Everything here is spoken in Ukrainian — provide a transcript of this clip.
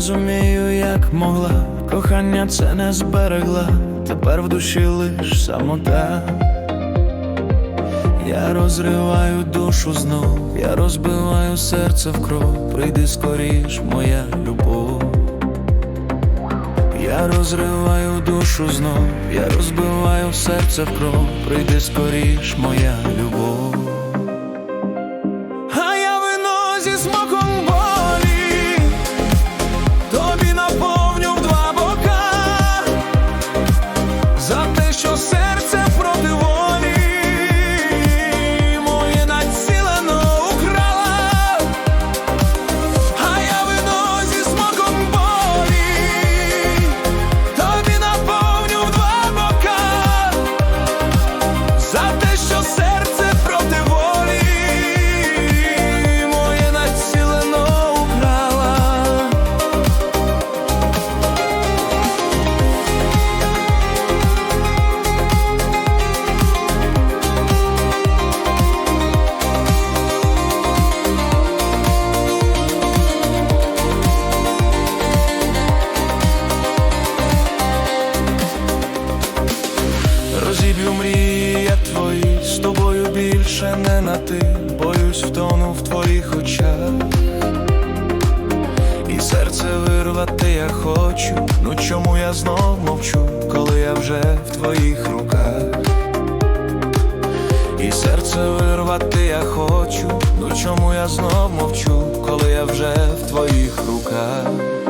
розумію, як могла, кохання це не зберегла, тепер в душі лиш самота. Я розриваю душу знов, я розбиваю серце в кров, прийди скоріш, моя любов. Я розриваю душу знов, я розбиваю серце в кров, прийди скоріш, моя любов. А я вино зі смаком більше не на ти, боюсь, втону в твоїх очах. І серце вирвати я хочу, ну чому я знов мовчу, коли я вже в твоїх руках. І серце вирвати я хочу, ну чому я знов мовчу, коли я вже в твоїх руках.